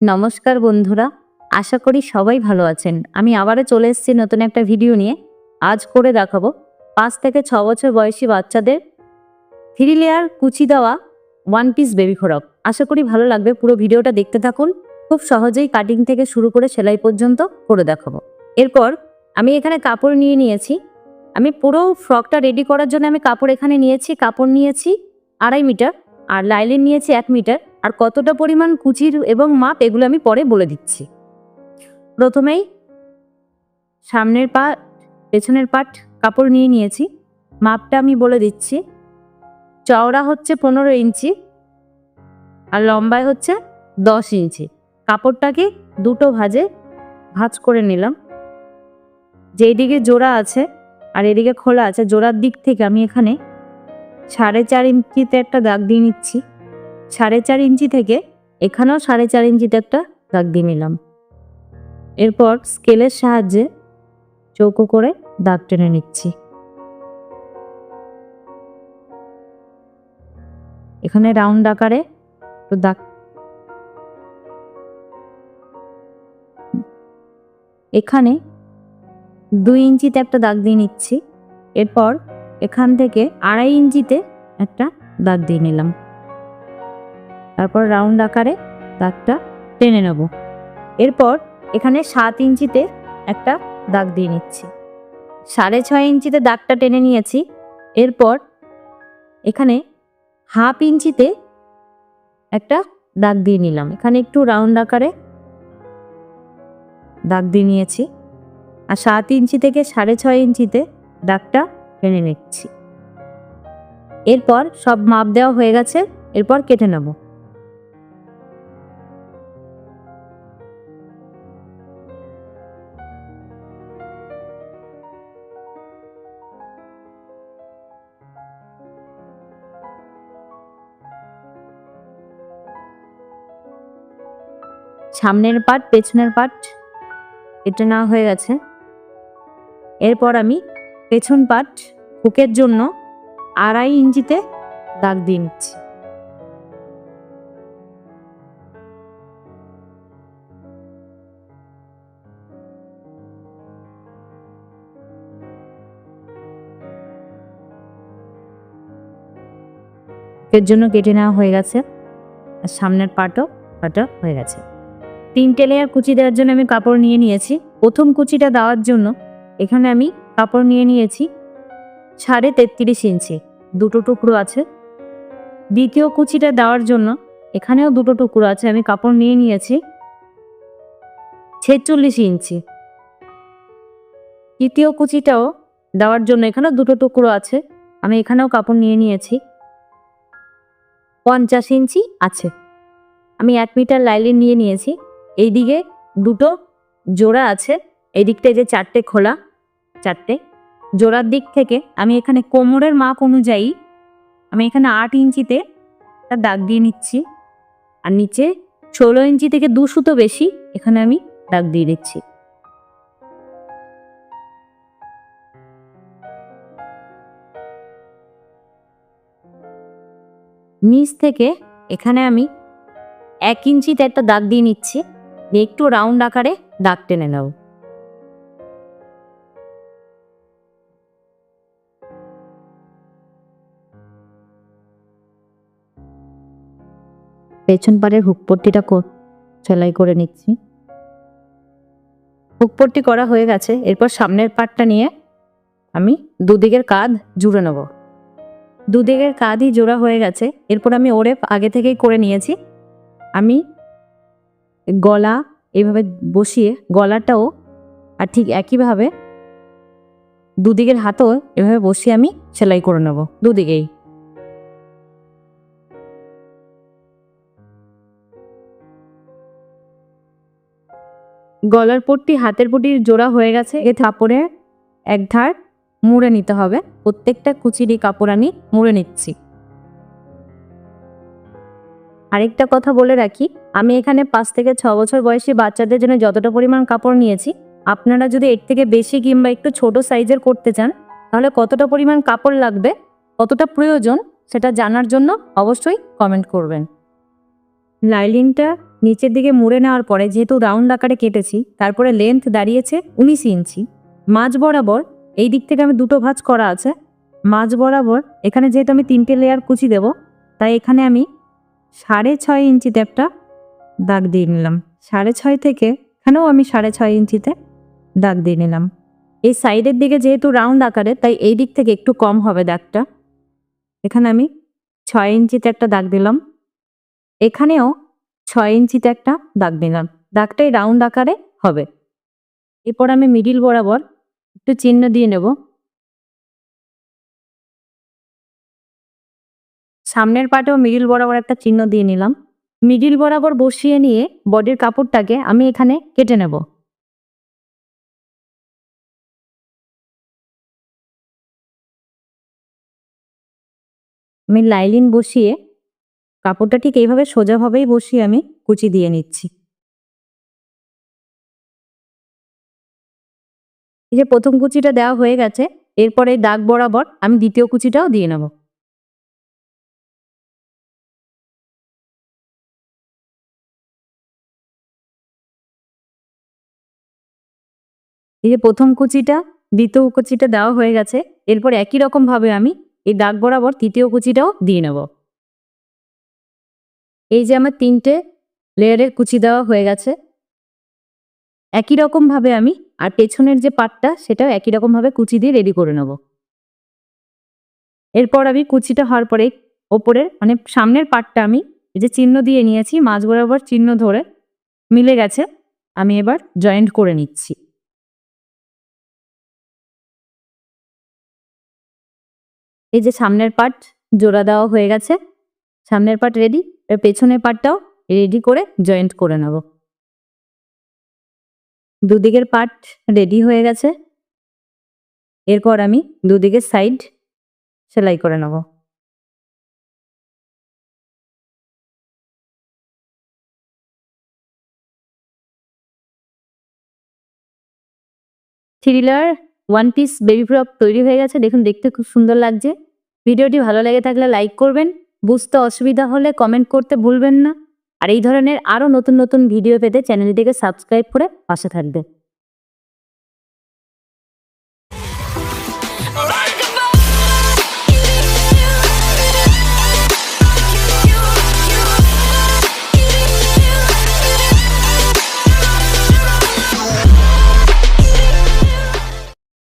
নমস্কার বন্ধুরা, আশা করি সবাই ভালো আছেন। আমি আবারও চলে এসেছি নতুন একটা ভিডিও নিয়ে। আজ করে দেখাবো পাঁচ থেকে ছ বছর বয়সী বাচ্চাদের থ্রি লেয়ার কুচি দেওয়া ওয়ান পিস বেবি ফ্রক আশা করি ভালো লাগবে পুরো ভিডিওটা দেখতে থাকুন। খুব সহজেই কাটিং থেকে শুরু করে সেলাই পর্যন্ত করে দেখাবো। এরপর আমি এখানে কাপড় নিয়ে নিয়েছি। আমি পুরো ফ্রকটা রেডি করার জন্য আমি কাপড় এখানে নিয়েছি, কাপড় নিয়েছি আড়াই মিটার আর লাইলিন নিয়েছি এক মিটার। আর কতটা পরিমাণ কুচির এবং মাপ এগুলো আমি পরে বলে দিচ্ছি। প্রথমেই সামনের পা পেছনের পাট কাপড় নিয়ে নিয়েছি। মাপটা আমি বলে দিচ্ছি। চওড়া হচ্ছে পনেরো ইঞ্চি আর লম্বায় হচ্ছে দশ ইঞ্চি। কাপড়টাকে দুটো ভাজে ভাঁজ করে নিলাম। যেইদিকে জোড়া আছে আর এদিকে খোলা আছে, জোড়ার দিক থেকে আমি এখানে সাড়ে চার ইঞ্চিতে একটা দাগ দিয়ে নিচ্ছি। সাড়ে চার ইঞ্চি থেকে এখানেও সাড়ে চার ইঞ্চিতে একটা দাগ দিয়ে নিলাম। এরপর স্কেলের সাহায্যে চৌকো করে দাগ টেনে নিচ্ছি। এখানে রাউন্ড আকারে একটু দাগ এখানে দুই ইঞ্চিতে একটা দাগ দিয়ে নিচ্ছি। এরপর এখান থেকে আড়াই ইঞ্চিতে একটা দাগ দিয়ে নিলাম। তারপর রাউন্ড আকারে দাগটা টেনে নেব। এরপর এখানে সাত ইঞ্চিতে একটা দাগ দিয়ে নিচ্ছি। সাড়ে ছয় ইঞ্চিতে দাগটা টেনে নিয়েছি। এরপর এখানে হাফ ইঞ্চিতে একটা দাগ দিয়ে নিলাম। এখানে একটু রাউন্ড আকারে দাগ দিয়ে নিয়েছি। আর সাত ইঞ্চি থেকে সাড়ে ছয় ইঞ্চিতে দাগটা টেনে নিচ্ছি। এরপর সব মাপ দেওয়া হয়ে গেছে। এরপর কেটে নেব। সামনের পাট, পেছনের পাট, এটা নেওয়া হয়ে গেছে। এরপর আমি পেছন পাট, হুকের জন্য আড়াই ইঞ্চিতে দাগ দিয়ে নিচ্ছি। হুকের জন্য কেটে নেওয়া হয়ে গেছে। আর সামনের পাটও কাটা হয়ে গেছে। তিনটে লেয়ার কুচি দেওয়ার জন্য আমি কাপড় নিয়ে নিয়েছি। প্রথম কুচিটা দেওয়ার জন্য এখানে আমি কাপড় নিয়ে নিয়েছি সাড়ে তেত্রিশ ইঞ্চি, দুটো টুকরো আছে। দ্বিতীয় কুচিটা দেওয়ার জন্য এখানেও দুটো টুকরো আছে, আমি কাপড় নিয়ে নিয়েছি ছেচল্লিশ ইঞ্চি। তৃতীয় কুচিটাও দেওয়ার জন্য এখানেও দুটো টুকরো আছে, আমি এখানেও কাপড় নিয়ে নিয়েছি পঞ্চাশ ইঞ্চি আছে। আমি এক মিটার লাইলিন নিয়ে নিয়েছি। এইদিকে দুটো জোড়া আছে এই দিকটায় যে চারটে খোলা, চারটে। জোড়ার দিক থেকে আমি এখানে কোমরের মাপ অনুযায়ী আমি এখানে আট ইঞ্চিতে একটা দাগ দিয়ে নিচ্ছি, আর নিচে ষোলো ইঞ্চি থেকে দু সুতো বেশি এখানে আমি দাগ দিয়ে দিচ্ছি। নিচ থেকে এখানে আমি এক ইঞ্চিতে একটা দাগ দিয়ে নিচ্ছি। একটু রাউন্ড আকারে দাগ টেনে নেব পেছন পাড়ের হুকপট্টিটা সেলাই করে নিচ্ছি। হুকপট্টি করা হয়ে গেছে। এরপর সামনের পাটটা নিয়ে আমি দুদিকের কাঁধ জুড়ে নেব। দুদিকের কাঁধই জোড়া হয়ে গেছে। এরপর আমি ওরে আগে থেকেই করে নিয়েছি। আমি গলা এইভাবে বসিয়ে গলাটাও আর ঠিক একইভাবে দুদিকের হাতও এভাবে বসিয়ে আমি সেলাই করে নেব, দুদিকেই। গলার পট্টি হাতের পট্টির জোড়া হয়ে গেছে, এ কাপড়ে এক ধার মুড়ে নিতে হবে, প্রত্যেকটা কুচিরি কাপড় আমি মুড়ে নিচ্ছি। আরেকটা কথা বলে রাখি, আমি এখানে পাঁচ থেকে ছ বছর বয়সী বাচ্চাদের জন্য যতটা পরিমাণ কাপড় নিয়েছি, আপনারা যদি এর থেকে বেশি কিংবা একটু ছোট সাইজের করতে চান, তাহলে কতটা পরিমাণ কাপড় লাগবে, কতটা প্রয়োজন, সেটা জানার জন্য অবশ্যই কমেন্ট করবেন। লাইলিনটা নিচের দিকে মুড়ে নেওয়ার পরে যেহেতু রাউন্ড আকারে কেটেছি, তারপরে লেন্থ দাঁড়িয়েছে উনিশ ইঞ্চি। মাঝ বরাবর এই দিক থেকে আমি দুটো ভাঁজ করা আছে, মাঝ বরাবর এখানে যেহেতু আমি তিনটে লেয়ার কুচি দেব, তাই এখানে আমি সাড়ে ছয় ইঞ্চিতে একটা দাগ দিয়ে নিলাম। সাড়ে ছয় থেকে এখানেও আমি সাড়ে ছয় ইঞ্চিতে দাগ দিয়ে নিলাম। এই সাইডের দিকে যেহেতু রাউন্ড আকারে, তাই এই দিক থেকে একটু কম হবে দাগটা। এখানে আমি ছয় ইঞ্চিতে একটা দাগ দিলাম। এখানেও ছয় ইঞ্চিতে একটা দাগ দিলাম। দাগটাই রাউন্ড আকারে হবে। এরপর আমি মিডিল বরাবর একটু চিহ্ন দিয়ে নেব। সামনের পাটেও মিডিল বরাবর একটা চিহ্ন দিয়ে নিলাম। মিডিল বরাবর বসিয়ে নিয়ে বডির কাপড়টাকে আমি এখানে কেটে নেব। আমি লাইলিন বসিয়ে কাপড়টা ঠিক এইভাবে সোজাভাবেই বসিয়ে আমি কুচি দিয়ে নিচ্ছি। এই যে প্রথম কুচিটা দেওয়া হয়ে গেছে, এরপরে দাগ বরাবর আমি দ্বিতীয় কুচিটাও দিয়ে নেব। এই যে প্রথম কুচিটা, দ্বিতীয় কুচিটা দেওয়া হয়ে গেছে, এরপর একই রকম ভাবে আমি এই দাগ বরাবর তৃতীয় কুচিটাও দিয়ে নেব। এই যে আমার তিনটে লেয়ারের কুচি দেওয়া হয়ে গেছে, একই রকম ভাবে আমি আর পেছনের যে পাটটা, সেটাও একই রকম ভাবে কুচি দিয়ে রেডি করে নেব। এরপর আমি কুচিটা হওয়ার পরে ওপরের মানে সামনের পাটটা আমি এই যে চিহ্ন দিয়ে নিয়েছি, মাঝ বরাবর চিহ্ন ধরে মিলে গেছে, আমি এবার জয়েন্ট করে নিচ্ছি। এই যে সামনের পার্ট জোড়া দেওয়া হয়ে গেছে, সামনের পার্ট রেডি এর পেছনের পার্টটাও রেডি করে জয়েন্ট করে নেব। দুদিকের পার্ট রেডি হয়ে গেছে, এরপর আমি দুদিকের সাইড সেলাই করে নেব। Three layer one piece baby frock তৈরি হয়ে গেছে, দেখুন দেখতে খুব সুন্দর লাগছে। ভিডিওটি ভালো লেগে থাকলে লাইক করবেন, বুঝতে অসুবিধা হলে কমেন্ট করতে ভুলবেন না। আর এই ধরনের আরও নতুন নতুন ভিডিও পেতে চ্যানেলটিকে সাবস্ক্রাইব করে পাশে থাকবে।